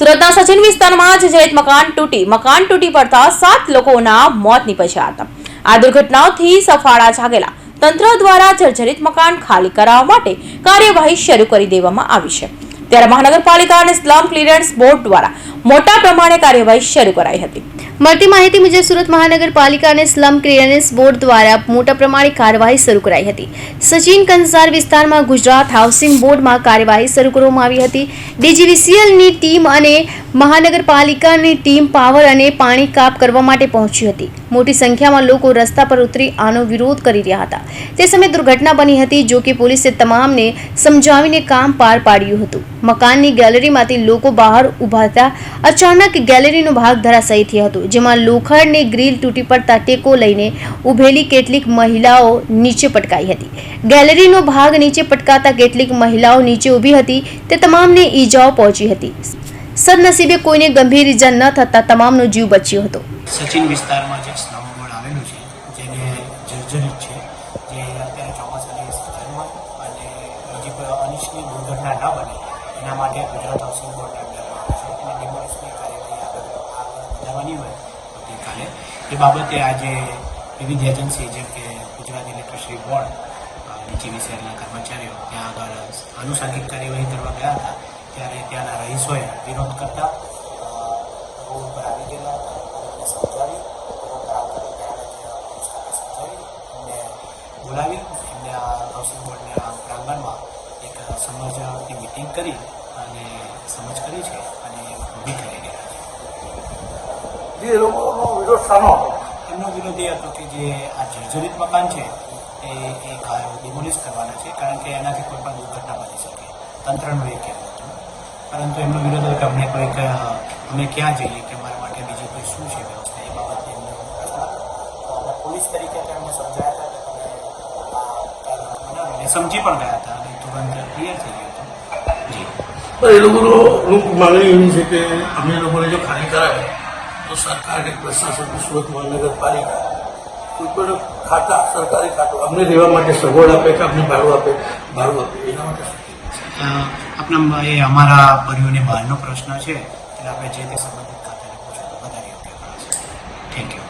સુરતના સચિન વિસ્તારમાં જજરિત મકાન તૂટી. મકાન તૂટી પડતા સાત લોકોના મોત નીપજ્યા હતા. આ દુર્ઘટનાઓથી સફાળા જાગેલા. તંત્ર દ્વારા જર્જરિત મકાન ખાલી કરાવવા માટે કાર્યવાહી શરૂ કરી દેવામાં આવી છે. ત્યારે મહાનગરપાલિકા અને સ્લમ ક્લિયરન્સ બોર્ડ દ્વારા મોટા પ્રમાણે કાર્યવાહી શરૂ કરાઈ હતી. મળતી માહિતી મુજબ સુરત મહાનગરપાલિકા અને સ્લમ ક્લિયરન્સ બોર્ડ દ્વારા મોટા પ્રમાણે કાર્યવાહી શરૂ કરાઈ હતી. સચિન કંસાર વિસ્તારમાં ગુજરાત હાઉસિંગ બોર્ડમાં કાર્યવાહી શરૂ કરવામાં આવી હતી. ડીજીવીસીએલની ટીમ અને મહાનગરપાલિકાની ટીમ પાવર અને પાણી કાપ કરવા માટે પહોંચી હતી. મોટી સંખ્યામાં લોકો રસ્તા પર ઉતરી આનો વિરોધ કરી રહ્યા હતા. તે સમયે દુર્ઘટના બની હતી જો કે પોલીસે તમામને સમજાવીને કામ પાર પાડ્યું હતું. મકાનની ગેલેરીમાંથી લોકો બહાર ઊભા હતા અચાનક ગેલેરીનો ભાગ ધરાશાયી થયો હતો જેમાં લોખંડની ગ્રીલ તૂટી પડતા ટેકો લઈને ઊભેલી કેટલીક મહિલાઓ નીચે પટકાઈ હતી. ગેલેરીનો ભાગ નીચે પટકાતા કેટલીક મહિલાઓ નીચે ઊભી હતી, તે તમામને ઈજાઓ પહોંચી હતી. સદનસીબે કોઈને ગંભીર ઈજા ન થતા તમામનો જીવ બચ્યો હતો. સચિન વિસ્તારમાં જે સ્લમ આવેલું છે, જેને જર્જરિત છે, જે અત્યારે ચોમાસાની સિઝન અને બીજી કોઈ અનિચ્છનીય દુર્ઘટના ન બને, એના માટે ગુજરાત હાઉસિંગ બોર્ડ અંડરમાં છે. અને ડિમોલિશની કાર્યવાહી આગળ હોય ગઈકાલે એ બાબતે આજે વિવિધ એજન્સી જેમ કે ગુજરાત ઇલેક્ટ્રિસિટી બોર્ડ ડીજીવીસીએલના કર્મચારીઓ ત્યાં આગળ આનુષંગિક કાર્યવાહી કરવા ગયા હતા. ત્યારે ત્યાંના રહીશોએ વિરોધ કરતા અ, રોડ પર આવી ગયેલા બોલાવી. એમને આ હાઉસિંગ બોર્ડના પ્રાંગણમાં એક સમજ મિટિંગ કરી અને સમજ કરી છે અને ઊભી કરી જે લોકોનો વિરોધ શાનો હતો. એમનો વિરોધ એ હતો કે જે આ જર્જરિત મકાન છે એ એ ડિમોલિશ કરવાના છે કારણ કે એનાથી કોઈ પણ દુર્ઘટના બની શકે. તંત્રનો એ કહેવું હતું. પરંતુ એમનો વિરોધ હતો કે અમને કોઈક અમે ક્યાં જઈએ કે અમારા માટે બીજી કોઈ શું છે વ્યવસ્થા? એ બાબતે એમનો પોલીસ તરીકે તેમને સમજાયા હતા સમજી પણ ગયા હતા અને તુરંત ક્લિયર થઈ ગયું હતું. જી. પણ એ લોકોનો માંગણી એવી છે કે અમે લોકોને જો ખાલી કરાવે તો સરકારને પ્રશાસન સુરત મહાનગરપાલિકા કોઈ પણ ખાતા, સરકારી ખાતું અમને રહેવા માટે સગવડ આપે કે અમને ભાડું આપે ભાડું આપે, એના માટે આપણા એ અમારા પરિવારની બહારનો પ્રશ્ન છે, એટલે આપણે જે તે સંબંધિત ખાતાને પૂછો વધારે થેન્ક યુ